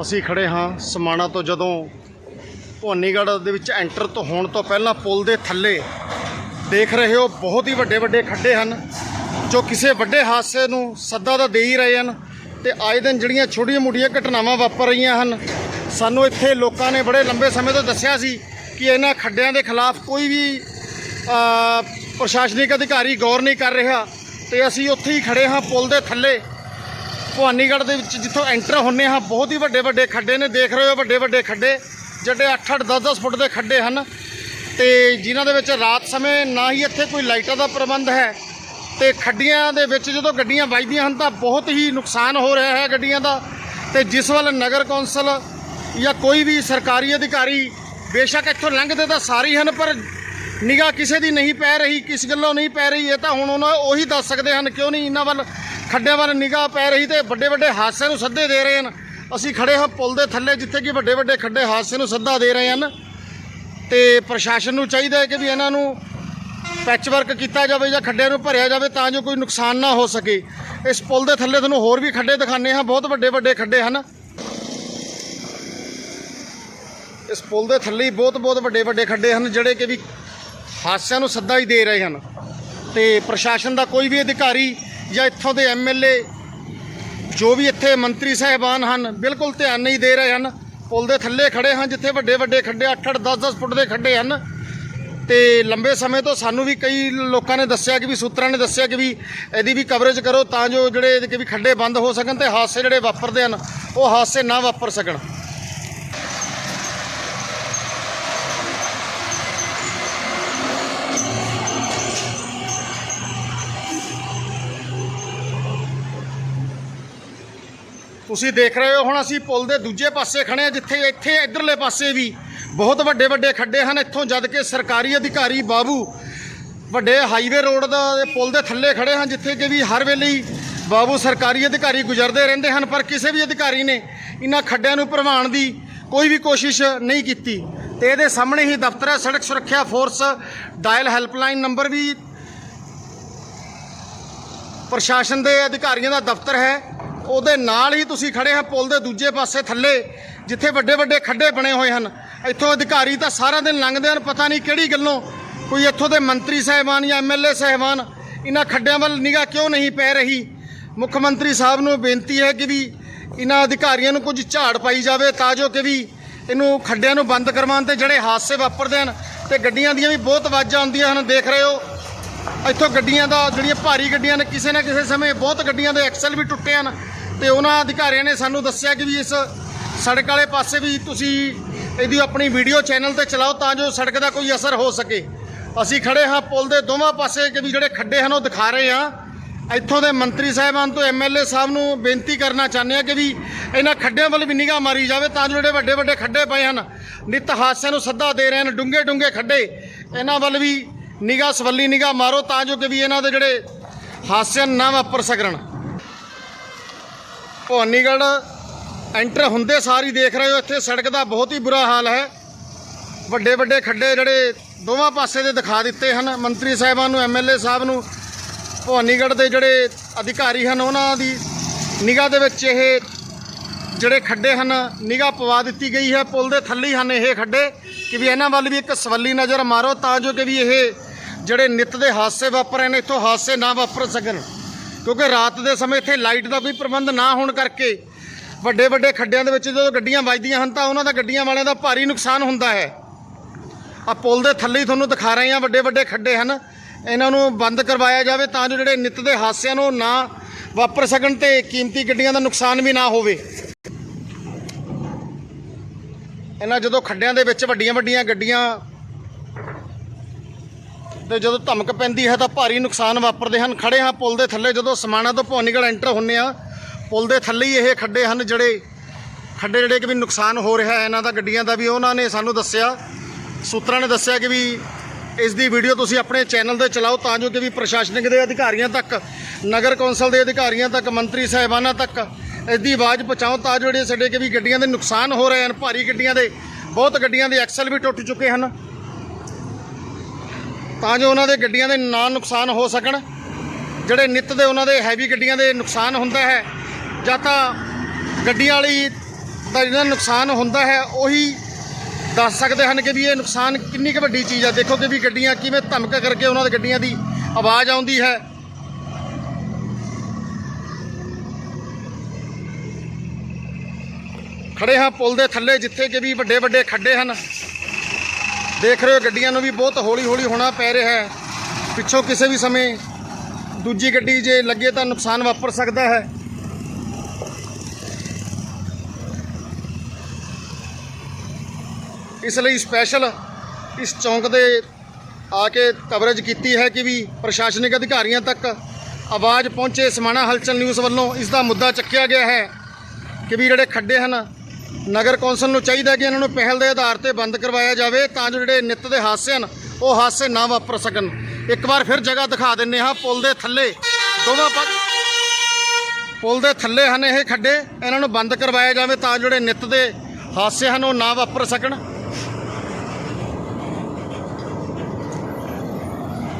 ਅਸੀਂ ਖੜੇ ਹਾਂ ਸਮਾਣਾ ਤੋਂ ਜਦੋਂ ਭਵਾਨੀਗੜ੍ਹ ਦੇ ਵਿੱਚ ਐਂਟਰ ਤੋਂ ਹੋਣ ਤੋਂ ਪਹਿਲਾਂ ਪੁਲ ਦੇ ਥੱਲੇ ਦੇਖ ਰਹੇ ਹੋ ਬਹੁਤ ਹੀ ਵੱਡੇ ਵੱਡੇ ਖੱਡੇ ਹਨ, ਜੋ ਕਿਸੇ ਵੱਡੇ ਹਾਦਸੇ ਨੂੰ ਸੱਦਾ ਤਾਂ ਦੇ ਹੀ ਰਹੇ ਹਨ ਤੇ ਆਏ ਦਿਨ ਜਿਹੜੀਆਂ ਛੋਟੀਆਂ ਮੋਟੀਆਂ ਘਟਨਾਵਾਂ ਵਾਪਰ ਰਹੀਆਂ ਹਨ, ਸਾਨੂੰ ਇੱਥੇ ਲੋਕਾਂ ਨੇ ਬੜੇ ਲੰਬੇ ਸਮੇਂ ਤੋਂ ਦੱਸਿਆ ਸੀ ਕਿ ਇਹਨਾਂ ਖੱਡਿਆਂ ਦੇ ਖਿਲਾਫ ਕੋਈ ਵੀ ਪ੍ਰਸ਼ਾਸਨਿਕ ਅਧਿਕਾਰੀ ਗੌਰ ਨਹੀਂ ਕਰ ਰਿਹਾ ਤੇ ਅਸੀਂ ਉੱਥੇ ਹੀ ਖੜੇ ਹਾਂ ਪੁਲ ਦੇ ਥੱਲੇ। ਭਵਾਨੀਗੜ੍ਹ ਦੇ ਵਿੱਚ ਜਿੱਥੋਂ ਐਂਟਰ ਹੁੰਨੇ ਹਾਂ, ਬਹੁਤ ਹੀ ਵੱਡੇ ਵੱਡੇ ਖੱਡੇ ਨੇ, ਦੇਖ ਰਹੇ ਹੋ ਵੱਡੇ ਵੱਡੇ ਖੱਡੇ, ਜਿਹੜੇ 8-8 10-10 ਫੁੱਟ ਦੇ ਖੱਡੇ ਹਨ। ਤੇ ਜਿਨ੍ਹਾਂ ਦੇ ਵਿੱਚ ਰਾਤ ਸਮੇਂ ਨਾ ਹੀ ਇੱਥੇ ਕੋਈ ਲਾਈਟਾਂ ਦਾ ਪ੍ਰਬੰਧ ਹੈ, ਤੇ ਖੱਡੀਆਂ ਦੇ ਵਿੱਚ ਜਦੋਂ ਗੱਡੀਆਂ ਵੱਜਦੀਆਂ ਹਨ ਤਾਂ ਬਹੁਤ ਹੀ ਨੁਕਸਾਨ ਹੋ ਰਿਹਾ ਹੈ ਗੱਡੀਆਂ ਦਾ। ਤੇ ਜਿਸ ਵੱਲ ਨਗਰ ਕੌਂਸਲ ਜਾਂ ਕੋਈ ਵੀ ਸਰਕਾਰੀ ਅਧਿਕਾਰੀ ਬੇਸ਼ੱਕ ਇੱਥੋਂ ਲੰਘਦੇ ਤਾਂ ਸਾਰੇ ਹੀ ਹਨ, ਪਰ ਨਿਗਾਹ ਕਿਸੇ ਦੀ ਨਹੀਂ ਪੈ ਰਹੀ, ਕਿਸ ਗੱਲੋਂ ਨਹੀਂ ਪੈ ਰਹੀ, ਇਹ ਤਾਂ ਹੁਣ ਉਹਨਾਂ ਉਹੀ ਦੱਸ ਸਕਦੇ ਹਨ, ਕਿਉਂ ਨਹੀਂ ਇਹਨਾਂ ਵੱਲ ਖੱਡਿਆਂ ਵੱਲ ਨਿਗਾਹ ਪੈ ਰਹੀ ਤੇ ਵੱਡੇ ਵੱਡੇ ਹਾਦਸਿਆਂ ਨੂੰ ਸੱਦੇ ਦੇ ਰਹੇ ਹਨ। ਅਸੀਂ ਖੜੇ ਹਾਂ ਪੁਲ ਦੇ ਥੱਲੇ, ਜਿੱਥੇ ਕਿ ਵੱਡੇ ਵੱਡੇ ਖੱਡੇ ਹਾਦਸੇ ਨੂੰ ਸੱਦਾ ਦੇ ਰਹੇ ਹਨ। ਤੇ ਪ੍ਰਸ਼ਾਸਨ ਨੂੰ ਚਾਹੀਦਾ ਹੈ ਕਿ ਵੀ ਇਹਨਾਂ ਨੂੰ ਪੈਚ ਵਰਕ ਕੀਤਾ ਜਾਵੇ ਜਾਂ ਖੱਡਿਆਂ ਨੂੰ ਭਰਿਆ ਜਾਵੇ ਤਾਂ ਜੋ ਕੋਈ ਨੁਕਸਾਨ ਨਾ ਹੋ ਸਕੇ। ਇਸ ਪੁਲ ਦੇ ਥੱਲੇ ਤੁਹਾਨੂੰ ਹੋਰ ਵੀ ਖੱਡੇ ਦਿਖਾਣੇ ਹਾਂ। ਬਹੁਤ ਵੱਡੇ ਵੱਡੇ ਖੱਡੇ ਹਨ। ਇਸ ਪੁਲ ਦੇ ਥੱਲੇ ਹੀ ਬਹੁਤ ਬਹੁਤ ਵੱਡੇ ਵੱਡੇ ਖੱਡੇ ਹਨ, ਜਿਹੜੇ ਕਿ ਵੀ ਹਾਦਸਿਆਂ ਨੂੰ ਸੱਦਾ ਹੀ ਦੇ ਰਹੇ ਹਨ। ਤੇ ਪ੍ਰਸ਼ਾਸਨ ਦਾ ਕੋਈ ਵੀ ਅਧਿਕਾਰੀ ਜਾਂ ਇੱਥੋਂ ਦੇ ਐਮਐਲਏ ਜੋ ਵੀ ਇੱਥੇ ਮੰਤਰੀ ਸਾਹਿਬਾਨ ਹਨ, ਬਿਲਕੁਲ ਧਿਆਨ ਨਹੀਂ ਦੇ ਰਹੇ ਹਨ। ਪੁਲ ਦੇ ਥੱਲੇ ਖੜੇ ਹਨ ਜਿੱਥੇ ਵੱਡੇ ਵੱਡੇ ਖੱਡੇ 8-8 10-10 ਫੁੱਟ ਦੇ ਖੱਡੇ ਹਨ। ਤੇ ਲੰਬੇ ਸਮੇਂ ਤੋਂ ਸਾਨੂੰ ਵੀ ਕਈ ਲੋਕਾਂ ਨੇ ਦੱਸਿਆ ਕਿ ਵੀ, ਸੂਤਰਾਂ ਨੇ ਦੱਸਿਆ ਕਿ ਵੀ ਇਹਦੀ ਵੀ ਕਵਰੇਜ ਕਰੋ ਤਾਂ ਜੋ ਜਿਹੜੇ ਕਿ ਵੀ ਖੱਡੇ ਬੰਦ ਹੋ ਸਕਣ ਤੇ ਹਾਦਸੇ ਜਿਹੜੇ ਵਾਪਰਦੇ ਹਨ, ਉਹ ਹਾਦਸੇ ਨਾ ਵਾਪਰ ਸਕਣ। ਤੁਸੀਂ ਦੇਖ ਰਹੇ ਹੋ, ਹੁਣ ਅਸੀਂ ਪੁਲ ਦੇ ਦੂਜੇ ਪਾਸੇ ਖੜੇ ਆ ਜਿੱਥੇ ਇੱਥੇ ਇਧਰਲੇ ਪਾਸੇ ਵੀ ਬਹੁਤ ਵੱਡੇ ਵੱਡੇ ਖੱਡੇ ਹਨ। ਇੱਥੋਂ ਜਦ ਕਿ ਸਰਕਾਰੀ ਅਧਿਕਾਰੀ ਬਾਬੂ ਵੱਡੇ ਹਾਈਵੇ ਰੋਡ ਦਾ ਪੁਲ ਦੇ ਥੱਲੇ ਖੜੇ ਹਨ, ਜਿੱਥੇ ਕਿ ਵੀ ਹਰ ਵੇਲੇ ਬਾਬੂ ਸਰਕਾਰੀ ਅਧਿਕਾਰੀ ਗੁਜ਼ਰਦੇ ਰਹਿੰਦੇ ਹਨ, ਪਰ ਕਿਸੇ ਵੀ ਅਧਿਕਾਰੀ ਨੇ ਇਹਨਾਂ ਖੱਡਿਆਂ ਨੂੰ ਭਰਵਾਉਣ ਦੀ ਕੋਈ ਵੀ ਕੋਸ਼ਿਸ਼ ਨਹੀਂ ਕੀਤੀ। ਤੇ ਇਹਦੇ ਸਾਹਮਣੇ ਹੀ ਦਫ਼ਤਰ ਹੈ, ਸੜਕ ਸੁਰੱਖਿਆ ਫੋਰਸ ਡਾਇਲ ਹੈਲਪਲਾਈਨ ਨੰਬਰ ਵੀ ਪ੍ਰਸ਼ਾਸਨ ਦੇ ਅਧਿਕਾਰੀਆਂ ਦਾ ਦਫ਼ਤਰ ਹੈ। ਉਹਦੇ ਨਾਲ ਹੀ ਤੁਸੀਂ ਖੜੇ ਹਾਂ ਪੁਲ ਦੇ ਦੂਜੇ ਪਾਸੇ ਥੱਲੇ, ਜਿੱਥੇ ਵੱਡੇ ਵੱਡੇ ਖੱਡੇ ਬਣੇ ਹੋਏ ਹਨ। ਇੱਥੋਂ ਅਧਿਕਾਰੀ ਤਾਂ ਸਾਰਾ ਦਿਨ ਲੰਘਦੇ ਹਨ, ਪਤਾ ਨਹੀਂ ਕਿਹੜੀ ਗੱਲੋਂ। ਕੋਈ ਇੱਥੋਂ ਦੇ ਮੰਤਰੀ ਸਾਹਿਬਾਨ ਜਾਂ ਐਮਐਲਏ ਸਾਹਿਬਾਨ, ਇਹਨਾਂ ਖੱਡਿਆਂ ਵੱਲ ਨਿਗਾਹ ਕਿਉਂ ਨਹੀਂ ਪੈ ਰਹੀ? ਮੁੱਖ ਮੰਤਰੀ ਸਾਹਿਬ ਨੂੰ ਬੇਨਤੀ ਹੈ ਕਿ ਵੀ ਇਹਨਾਂ ਅਧਿਕਾਰੀਆਂ ਨੂੰ ਕੁਝ ਝਾੜ ਪਾਈ ਜਾਵੇ, ਤਾਂ ਜੋ ਕਿ ਵੀ ਇਹਨੂੰ ਖੱਡਿਆਂ ਨੂੰ ਬੰਦ ਕਰਵਾਉਣ ਤੇ ਜਿਹੜੇ ਹਾਦਸੇ ਵਾਪਰਦੇ ਹਨ, ਤੇ ਗੱਡੀਆਂ ਦੀਆਂ ਵੀ ਬਹੁਤ ਆਵਾਜ਼ਾਂ ਆਉਂਦੀਆਂ ਹਨ, ਦੇਖ ਰਹੇ ਹੋ। ਇੱਥੋਂ ਗੱਡੀਆਂ ਦਾ, ਜਿਹੜੀਆਂ ਭਾਰੀ ਗੱਡੀਆਂ ਨੇ, ਕਿਸੇ ਨਾ ਕਿਸੇ ਸਮੇਂ ਬਹੁਤ ਗੱਡੀਆਂ ਦੇ ਐਕਸਲ ਵੀ ਟੁੱਟੇ ਹਨ ਤੇ ਉਹਨਾਂ ਅਧਿਕਾਰੀਆਂ ਨੇ ਸਾਨੂੰ ਦੱਸਿਆ ਕਿ ਵੀ ਇਸ ਸੜਕ ਵਾਲੇ ਪਾਸੇ ਵੀ ਤੁਸੀਂ ਇਹਦੀ ਆਪਣੀ ਵੀਡੀਓ ਚੈਨਲ ਤੇ ਚਲਾਓ ਤਾਂ ਜੋ ਸੜਕ ਦਾ ਕੋਈ ਅਸਰ ਹੋ ਸਕੇ। ਅਸੀਂ ਖੜੇ ਹਾਂ ਪੁਲ ਦੇ ਦੋਵਾਂ ਪਾਸੇ ਕਿ ਵੀ ਜਿਹੜੇ ਖੱਡੇ ਹਨ ਉਹ ਦਿਖਾ ਰਹੇ ਹਾਂ। ਇੱਥੋਂ ਦੇ ਮੰਤਰੀ ਸਾਹਿਬਾਨ ਤੋਂ ਐਮਐਲਏ ਸਾਹਿਬ ਨੂੰ ਬੇਨਤੀ ਕਰਨਾ ਚਾਹੁੰਦੇ ਆ ਕਿ ਵੀ ਇਹਨਾਂ ਖੱਡਿਆਂ ਵੱਲ ਵੀ ਨਿਗਾਹ ਮਾਰੀ ਜਾਵੇ ਤਾਂ ਜੋ ਜਿਹੜੇ ਵੱਡੇ ਵੱਡੇ ਖੱਡੇ ਪਏ ਹਨ, ਨਿਤ ਹਾਦਸਿਆਂ ਨੂੰ ਸੱਦਾ ਦੇ ਰਹੇ ਹਨ ਡੂੰਘੇ ਡੂੰਘੇ ਖੱਡੇ, ਇਹਨਾਂ ਵੱਲ ਵੀ ਨਿਗਾਹ ਸਵੱਲੀ ਨਿਗਾਹ ਮਾਰੋ ਤਾਂ ਜੋ ਕਿ ਵੀ ਇਹਨਾਂ ਦੇ ਜਿਹੜੇ ਹਾਦਸੇ ਨਾ ਵਾਪਰ ਸਕਣ। ਭਵਾਨੀਗੜ੍ਹ ਐਂਟਰ ਹੁੰਦੇ ਸਾਰੀ ਦੇਖ ਰਹੇ ਹੋ, ਇੱਥੇ ਸੜਕ ਦਾ ਬਹੁਤ ਹੀ ਬੁਰਾ ਹਾਲ ਹੈ। ਵੱਡੇ ਵੱਡੇ ਖੱਡੇ ਜਿਹੜੇ ਦੋਵਾਂ ਪਾਸੇ ਦੇ ਦਿਖਾ ਦਿੱਤੇ ਹਨ। ਮੰਤਰੀ ਸਾਹਿਬਾਨ ਨੂੰ ਐਮਐਲਏ ਸਾਹਿਬ ਨੂੰ ਭਵਾਨੀਗੜ੍ਹ ਦੇ ਜਿਹੜੇ ਅਧਿਕਾਰੀ ਹਨ, ਉਹਨਾਂ ਦੀ ਨਿਗਾਹ ਦੇ ਵਿੱਚ ਇਹ ਜਿਹੜੇ ਖੱਡੇ ਹਨ, ਨਿਗਾਹ ਪਵਾ ਦਿੱਤੀ ਗਈ ਹੈ। ਪੁਲ ਦੇ ਥੱਲੇ ਹਨ ਇਹ ਖੱਡੇ, ਕਿ ਵੀ ਇਹਨਾਂ ਵੱਲ ਵੀ ਇੱਕ ਸਵੱਲੀ ਨਜ਼ਰ ਮਾਰੋ ਤਾਂ ਜੋ ਕਿ ਵੀ ਇਹ ਜਿਹੜੇ ਨਿੱਤ ਦੇ ਹਾਦਸੇ ਵਾਪਰ ਰਹੇ ਨੇ, ਇੱਥੋਂ ਹਾਦਸੇ ਨਾ ਵਾਪਰ ਸਕਣ। ਕਿਉਂਕਿ ਰਾਤ ਦੇ ਸਮੇਂ ਇੱਥੇ ਲਾਈਟ ਦਾ ਵੀ ਪ੍ਰਬੰਧ ਨਾ ਹੋਣ ਕਰਕੇ ਵੱਡੇ ਵੱਡੇ ਖੱਡਿਆਂ ਦੇ ਵਿੱਚ ਜਦੋਂ ਗੱਡੀਆਂ ਵੱਜਦੀਆਂ ਹਨ, ਤਾਂ ਉਹਨਾਂ ਦਾ ਗੱਡੀਆਂ ਵਾਲਿਆਂ ਦਾ ਭਾਰੀ ਨੁਕਸਾਨ ਹੁੰਦਾ ਹੈ। ਆ ਪੁਲ ਦੇ ਥੱਲੇ ਹੀ ਤੁਹਾਨੂੰ ਦਿਖਾ ਰਹੇ ਹਾਂ ਵੱਡੇ ਵੱਡੇ ਖੱਡੇ ਹਨ। ਇਹਨਾਂ ਨੂੰ ਬੰਦ ਕਰਵਾਇਆ ਜਾਵੇ ਤਾਂ ਜੋ ਜਿਹੜੇ ਨਿੱਤ ਦੇ ਹਾਦਸਿਆਂ ਨੂੰ ਨਾ ਵਾਪਰ ਸਕਣ ਤੇ ਕੀਮਤੀ ਗੱਡੀਆਂ ਦਾ ਨੁਕਸਾਨ ਵੀ ਨਾ ਹੋਵੇ। ਇਹਨਾਂ ਜਦੋਂ ਖੱਡਿਆਂ ਦੇ ਵਿੱਚ ਵੱਡੀਆਂ ਵੱਡੀਆਂ ਗੱਡੀਆਂ ਤੇ ਜਦੋਂ ਧਮਕ ਪੈਂਦੀ ਹੈ ਤਾਂ ਭਾਰੀ ਨੁਕਸਾਨ ਵਾਪਰਦੇ ਹਨ। ਖੜੇ ਹਾਂ ਪੁਲ ਦੇ ਥੱਲੇ, ਜਦੋਂ ਸਮਾਣਾ ਤੋਂ ਭਵਾਨੀਗੜ੍ਹ ਐਂਟਰ ਹੁੰਨੇ ਆ, ਪੁਲ ਦੇ ਥੱਲੇ ਹੀ ਇਹ ਖੱਡੇ ਹਨ ਜਿਹੜੇ, ਖੱਡੇ ਜਿਹੜੇ ਕਿ ਵੀ ਨੁਕਸਾਨ ਹੋ ਰਿਹਾ ਹੈ, ਇਹਨਾਂ ਦਾ, ਗੱਡੀਆਂ ਦਾ ਵੀ। ਉਹਨਾਂ ਨੇ ਸਾਨੂੰ ਦੱਸਿਆ, ਸੂਤਰਾਂ ਨੇ ਦੱਸਿਆ ਕਿ ਵੀ ਇਸ ਦੀ ਵੀਡੀਓ ਤੁਸੀਂ ਆਪਣੇ ਚੈਨਲ ਤੇ ਚਲਾਓ ਤਾਂ ਜੋ ਕਿ ਵੀ ਪ੍ਰਸ਼ਾਸਨਿਕ ਦੇ ਅਧਿਕਾਰੀਆਂ ਤੱਕ, ਨਗਰ ਕੌਂਸਲ ਦੇ ਅਧਿਕਾਰੀਆਂ ਤੱਕ, ਮੰਤਰੀ ਸਾਹਿਬਾਨਾਂ ਤੱਕ ਇਸ ਦੀ ਆਵਾਜ਼ ਪਹੁੰਚਾਓ ਤਾਂ ਜੋ ਜਿਹੜੇ ਸਾਡੇ ਕਿ ਵੀ ਗੱਡੀਆਂ ਦੇ ਨੁਕਸਾਨ ਹੋ ਰਹੇ ਹਨ, ਭਾਰੀ ਗੱਡੀਆਂ ਦੇ, ਬਹੁਤ ਗੱਡੀਆਂ ਦੇ ਐਕਸਲ ਵੀ ਟੁੱਟ ਚੁੱਕੇ ਹਨ। ਤਾਂ ਜੋ ਉਹਨਾਂ ਦੇ ਗੱਡੀਆਂ ਦੇ ਨਾ ਨੁਕਸਾਨ ਹੋ ਸਕਣ, ਜਿਹੜੇ ਨਿੱਤ ਦੇ ਉਹਨਾਂ ਦੇ ਹੈਵੀ ਗੱਡੀਆਂ ਦੇ ਨੁਕਸਾਨ ਹੁੰਦਾ ਹੈ, ਜਾਂ ਤਾਂ ਗੱਡੀਆਂ ਵਾਲੀ ਦਾ ਜਿਹੜਾ ਨੁਕਸਾਨ ਹੁੰਦਾ ਹੈ, ਉਹੀ ਦੱਸ ਸਕਦੇ ਹਨ ਕਿ ਵੀ ਇਹ ਨੁਕਸਾਨ ਕਿੰਨੀ ਕੁ ਵੱਡੀ ਚੀਜ਼ ਹੈ ਦੇਖੋ ਕਿ ਵੀ ਗੱਡੀਆਂ ਕਿਵੇਂ ਧਮਕ ਕਰਕੇ ਉਹਨਾਂ ਦੇ ਗੱਡੀਆਂ ਦੀ ਆਵਾਜ਼ ਆਉਂਦੀ ਹੈ। ਖੜੇ ਹਾਂ ਪੁਲ ਦੇ ਥੱਲੇ, ਜਿੱਥੇ ਕਿ ਵੀ ਵੱਡੇ ਵੱਡੇ ਖੱਡੇ ਹਨ। ਦੇਖ ਰਹੇ ਹੋ ਗੱਡੀਆਂ ਨੂੰ ਵੀ ਬਹੁਤ ਹੌਲੀ ਹੌਲੀ ਹੋਣਾ ਪੈ ਰਿਹਾ ਹੈ। ਪਿੱਛੋਂ ਕਿਸੇ ਵੀ ਸਮੇਂ ਦੂਜੀ ਗੱਡੀ ਜੇ ਲੱਗੇ ਤਾਂ ਨੁਕਸਾਨ ਵਾਪਰ ਸਕਦਾ ਹੈ। ਇਸ ਲਈ ਸਪੈਸ਼ਲ ਇਸ ਚੌਂਕ ਦੇ ਆ ਕੇ ਕਵਰੇਜ ਕੀਤੀ ਹੈ ਕਿ ਵੀ ਪ੍ਰਸ਼ਾਸਨਿਕ ਅਧਿਕਾਰੀਆਂ ਤੱਕ ਆਵਾਜ਼ ਪਹੁੰਚੇ ਸਮਾਣਾ ਹਲਚਲ ਨਿਊਜ਼ ਵੱਲੋਂ ਇਸ ਦਾ ਮੁੱਦਾ ਚੱਕਿਆ ਗਿਆ ਹੈ ਕਿ ਵੀ ਜਿਹੜੇ ਖੱਡੇ ਹਨ ਨਗਰ ਕੌਂਸਲ ਨੂੰ ਚਾਹੀਦਾ ਕਿ ਇਹਨਾਂ ਨੂੰ ਪਹਿਲ ਦੇ ਆਧਾਰ ਤੇ ਬੰਦ ਕਰਵਾਇਆ ਜਾਵੇ ਤਾਂ ਜੋ ਜਿਹੜੇ ਨਿੱਤ ਦੇ ਹਾਦਸੇ ਹਨ, ਉਹ ਹਾਦਸੇ ਨਾ ਵਾਪਰ ਸਕਣ। ਇੱਕ ਵਾਰ ਫਿਰ ਜਗ੍ਹਾ ਦਿਖਾ ਦਿੰਨੇ ਹਾਂ। ਪੁਲ ਦੇ ਥੱਲੇ ਦੋਵਾਂ ਪਾ ਪੁਲ ਦੇ ਥੱਲੇ ਹਨ ਇਹ ਖੱਡੇ। ਇਹਨਾਂ ਨੂੰ ਬੰਦ ਕਰਵਾਇਆ ਜਾਵੇ ਤਾਂ ਜੋ ਜਿਹੜੇ ਨਿੱਤ ਦੇ ਹਾਦਸੇ ਹਨ, ਉਹ ਨਾ ਵਾਪਰ ਸਕਣ।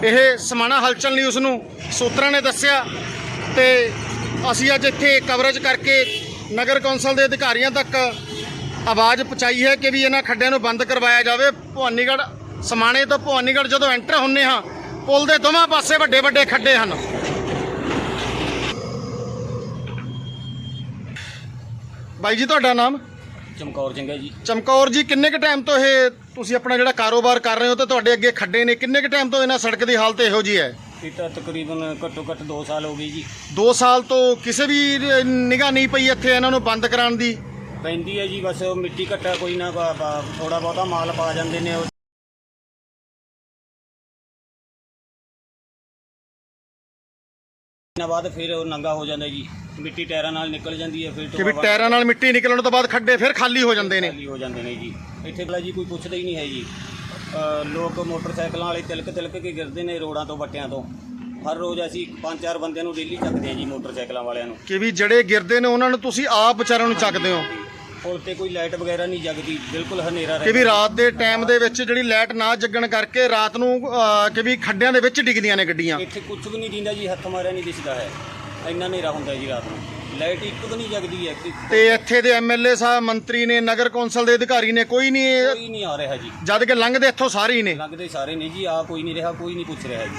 ਇਹ ਸਮਾਣਾ ਹਲਚਲ ਨਿਊਜ਼ ਨੂੰ ਸੂਤਰਾਂ ਨੇ ਦੱਸਿਆ ਤੇ ਅਸੀਂ ਅੱਜ ਇੱਥੇ ਕਵਰੇਜ ਕਰਕੇ ਨਗਰ ਕੌਂਸਲ ਦੇ ਅਧਿਕਾਰੀਆਂ ਤੱਕ ਆਵਾਜ਼ ਪਹੁੰਚਾਈ ਹੈ ਕਿ ਵੀ ਇਹਨਾਂ ਖੱਡਿਆਂ ਨੂੰ ਬੰਦ ਕਰਵਾਇਆ ਜਾਵੇ। ਭਵਾਨੀਗੜ੍ਹ ਸਮਾਣੇ ਤੋਂ ਭਵਾਨੀਗੜ੍ਹ ਜਦੋਂ ਐਂਟਰ ਹੁੰਨੇ ਹਾਂ ਪੁਲ ਦੇ ਦੋਵਾਂ ਪਾਸੇ ਵੱਡੇ ਵੱਡੇ ਖੱਡੇ ਹਨ। ਬਾਈ ਜੀ ਤੁਹਾਡਾ ਨਾਮ? ਚਮਕੌਰ ਹੈ ਜੀ। ਚਮਕੌਰ ਜੀ ਕਿੰਨੇ ਕ ਟਾਈਮ ਤੋਂ ਇਹ ਤੁਸੀਂ ਆਪਣਾ ਜਿਹੜਾ ਕਾਰੋਬਾਰ ਕਰ ਰਹੇ ਹੋ ਤੇ ਤੁਹਾਡੇ ਅੱਗੇ ਖੱਡੇ ਨੇ? ਕਿੰਨੇ ਕ ਟਾਈਮ ਤੋਂ ਇਹਨਾਂ ਸੜਕ ਦੀ ਹਾਲਤ ਇਹੋ ਜੀ ਹੈ? ਇਹ ਤਾਂ ਤਕਰੀਬਨ ਘੱਟੋ ਘੱਟ 2 ਸਾਲ ਹੋ ਗਏ ਜੀ। 2 ਸਾਲ ਤੋਂ ਕਿਸੇ ਵੀ ਨਿਗਾਹ ਨਹੀਂ ਪਈ ਇੱਥੇ ਇਹਨਾਂ ਨੂੰ ਬੰਦ ਕਰਾਉਣ ਦੀ। ਪੈਂਦੀ ਹੈ ਜੀ ਬਸ ਉਹ ਮਿੱਟੀ ਘੱਟਾ ਕੋਈ ਨਾ ਥੋੜਾ ਬਹੁਤਾ ਮਾਲ ਪਾ ਜਾਂਦੇ ਨੇ ਉਹ। ਨਾ ਬਾਅਦ ਫਿਰ ਉਹ ਨੰਗਾ ਹੋ ਜਾਂਦਾ ਜੀ ਮਿੱਟੀ ਟਾਇਰਾਂ ਨਾਲ ਨਿਕਲ ਜਾਂਦੀ ਹੈ ਫਿਰ ਕਿ ਵੀ ਟਾਇਰਾਂ ਨਾਲ ਮਿੱਟੀ ਨਿਕਲਣ ਤੋਂ ਬਾਅਦ ਖੱਡੇ ਫਿਰ ਖਾਲੀ ਹੋ ਜਾਂਦੇ ਨੇ। ਖਾਲੀ ਹੋ ਜਾਂਦੇ ਨੇ ਜੀ। ਇੱਥੇ ਬਲਾ ਜੀ ਕੋਈ ਪੁੱਛਦਾ ਹੀ ਨਹੀਂ ਹੈ ਜੀ। ਅ, ਲੋਕ ਮੋਟਰਸਾਈਕਲਾਂ ਵਾਲੇ ਤਿਲਕ ਤਿਲਕ ਕੇ ਗਿਰਦੇ ਨੇ ਰੋਡਾਂ ਤੋਂ ਵੱਟਿਆਂ ਤੋਂ। ਹਰ ਰੋਜ਼ ਅਸੀਂ ਪੰਜ ਚਾਰ ਬੰਦਿਆਂ ਨੂੰ ਡੇਲੀ ਚੱਕਦੇ ਹਾਂ ਜੀ ਮੋਟਰਸਾਈਕਲਾਂ ਵਾਲਿਆਂ ਨੂੰ। ਕਿ ਵੀ ਜਿਹੜੇ ਗਿਰਦੇ ਨੇ ਉਹਨਾਂ ਨੂੰ ਤੁਸੀਂ ਆਪ ਵਿਚਾਰਿਆਂ ਨੂੰ ਚੱਕਦੇ ਹੋ। ਪੁਲ ਤੇ ਕੋਈ ਲਾਈਟ ਵਗੈਰਾ ਨਹੀਂ ਜਗਦੀ ਬਿਲਕੁਲ ਹਨੇਰਾ ਕਿ ਵੀ ਰਾਤ ਦੇ ਟਾਈਮ ਦੇ ਵਿੱਚ ਜਿਹੜੀ ਲਾਈਟ ਨਾ ਜਗਣ ਕਰਕੇ ਰਾਤ ਨੂੰ ਅਹ, ਕਿ ਵੀ ਖੱਡਿਆਂ ਦੇ ਵਿੱਚ ਡਿੱਗਦੀਆਂ ਨੇ ਗੱਡੀਆਂ। ਇੱਥੇ ਕੁਝ ਵੀ ਨਹੀਂ ਦਿੰਦਾ ਜੀ ਹੱਥ ਮਾਰਿਆ ਨਹੀਂ ਦਿਸਦਾ ਹੈ। ਇੰਨਾ ਹਨੇਰਾ ਹੁੰਦਾ ਜੀ ਰਾਤ ਨੂੰ। ਲਾਈਟ ਇੱਕ ਵੀ ਨਹੀਂ ਜਗਦੀ ਹੈ। ਕਿ- ਤੇ ਇੱਥੇ ਦੇ ਐਮਐਲਏ ਸਾਹਿਬ ਮੰਤਰੀ ਨੇ ਨਗਰ ਕੌਂਸਲ ਦੇ ਅਧਿਕਾਰੀ ਨੇ ਕੋਈ ਨਹੀਂ ਕੋਈ ਨਹੀਂ ਆ ਰਿਹਾ ਜੀ। ਜਦ ਕਿ ਲੰਘਦੇ ਇੱਥੋਂ ਸਾਰੇ ਹੀ ਨੇ। ਲੱਗਦੇ ਸਾਰੇ ਨੇ ਜੀ ਆ ਕੋਈ ਨਹੀਂ ਰਿਹਾ ਕੋਈ ਨਹੀਂ ਪੁੱਛ ਰਿਹਾ ਜੀ।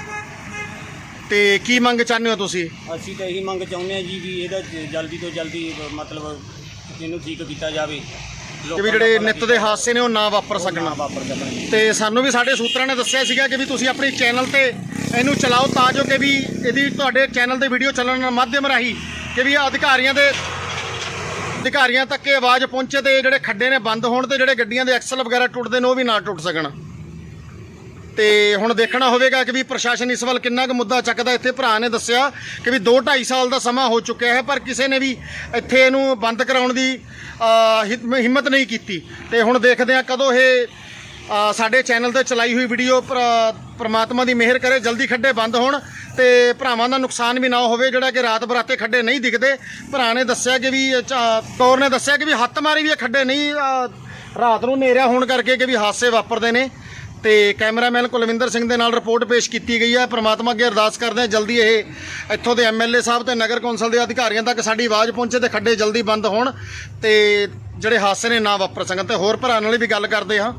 ਤੇ ਕੀ ਮੰਗ ਚਾਹੁੰਦੇ ਹੋ ਤੁਸੀਂ? ਅਸੀਂ ਤਾਂ ਇਹੀ ਮੰਗ ਚਾਹੁੰਦੇ ਹਾਂ ਜੀ ਵੀ ਇਹਦਾ ਜ- ਜਲਦੀ ਤੋਂ ਜਲਦੀ ਮਤਲਬ ਇਹਨੂੰ ਠੀਕ ਕੀਤਾ ਜਾਵੇ। ਕਿ ਵੀ ਜਿਹੜੇ ਨਿੱਤ ਦੇ ਹਾਦਸੇ ਨੇ ਉਹ ਨਾ ਵਾਪਰ ਸਕਣ। ਵਾਪਰ ਸਕਣ ਤੇ ਸਾਨੂੰ ਵੀ ਸਾਡੇ ਸੂਤਰਾਂ ਨੇ ਦੱਸਿਆ ਸੀਗਾ ਕਿ ਵੀ ਤੁਸੀਂ ਆਪਣੀ ਚੈਨਲ ਤੇ ਇਹਨੂੰ ਚਲਾਓ ਤਾਂ ਜੋ ਕਿ ਵੀ ਇਹਦੀ ਤੁਹਾਡੇ ਚੈਨਲ ਤੇ ਵੀਡੀਓ ਚੱਲਣ ਦੇ ਮਾਧਿਅਮ ਰਾਹੀਂ ਕਿ ਵੀ ਅਧਿਕਾਰੀਆਂ ਦੇ ਅਧਿਕਾਰੀਆਂ ਤੱਕ ਇਹ ਆਵਾਜ਼ ਪਹੁੰਚੇ ਤੇ ਜਿਹੜੇ ਖੱਡੇ ਨੇ ਬੰਦ ਹੋਣ ਤੇ ਜਿਹੜੇ ਗੱਡੀਆਂ ਦੇ ਐਕਸਲ ਵਗੈਰਾ ਟੁੱਟਦੇ ਨੇ ਉਹ ਵੀ ਨਾ ਟੁੱਟ ਸਕਣ। ਤੇ ਹੁਣ ਦੇਖਣਾ ਹੋਵੇਗਾ ਕਿ ਵੀ ਪ੍ਰਸ਼ਾਸਨ ਇਸ ਵੱਲ ਕਿੰਨਾ ਕੁ ਮੁੱਦਾ ਚੱਕਦਾ। ਇੱਥੇ ਭਰਾ ਨੇ ਦੱਸਿਆ ਕਿ ਵੀ 2 2.5 ਸਾਲ ਦਾ ਸਮਾਂ ਹੋ ਚੁੱਕਿਆ ਹੈ, ਪਰ ਕਿਸੇ ਨੇ ਵੀ ਇੱਥੇ ਇਹਨੂੰ ਬੰਦ ਕਰਾਉਣ ਦੀ ਹਿ- ਹਿੰਮਤ ਨਹੀਂ ਕੀਤੀ। ਤੇ ਹੁਣ ਦੇਖਦੇ ਹਾਂ ਕਦੋਂ ਇਹ ਸਾਡੇ ਚੈਨਲ ਤੇ ਚਲਾਈ ਹੋਈ ਵੀਡੀਓ ਪ੍ਰਮਾਤਮਾ ਦੀ ਮਿਹਰ ਕਰੇ, ਜਲਦੀ ਖੱਡੇ ਬੰਦ ਹੋਣ ਤੇ ਭਰਾਵਾਂ ਦਾ ਨੁਕਸਾਨ ਵੀ ਨਾ ਹੋਵੇ, ਜਿਹੜਾ ਕਿ ਰਾਤ ਬਰਾਤੇ ਖੱਡੇ ਨਹੀਂ ਦਿਖਦੇ। ਭਰਾ ਨੇ ਦੱਸਿਆ ਕਿ ਵੀ ਕੌਰ ਨੇ ਦੱਸਿਆ ਕਿ ਵੀ ਹੱਥ ਮਾਰੀ ਵੀ ਇਹ ਖੱਡੇ ਨਹੀਂ ਰਾਤ ਨੂੰ ਹਨੇਰਾ ਹੋਣ ਕਰਕੇ ਕਿ ਵੀ ਹਾਦਸੇ ਵਾਪਰਦੇ ਨੇ। ਤੇ ਕੈਮਰਾਮੈਨ ਕੁਲਵਿੰਦਰ ਸਿੰਘ ਦੇ ਨਾਲ ਰਿਪੋਰਟ ਪੇਸ਼ ਕੀਤੀ ਗਈ ਹੈ। ਪ੍ਰਮਾਤਮਾ ਅੱਗੇ ਅਰਦਾਸ ਕਰਦੇ ਹਾਂ, ਜਲਦੀ ਇਹ ਇੱਥੋਂ ਦੇ ਐਮਐਲਏ ਸਾਹਿਬ ਤੇ ਨਗਰ ਕੌਂਸਲ ਦੇ ਅਧਿਕਾਰੀਆਂ ਤੱਕ ਸਾਡੀ ਆਵਾਜ਼ ਪਹੁੰਚੇ ਤੇ ਖੱਡੇ ਜਲਦੀ ਬੰਦ ਹੋਣ ਤੇ ਜਿਹੜੇ ਹਾਦਸੇ ਨੇ ਨਾ ਵਾਪਰ ਸਕਣ ਤੇ ਹੋਰ ਭਰਾ ਨਾਲ ਵੀ ਗੱਲ ਕਰਦੇ ਹਾਂ।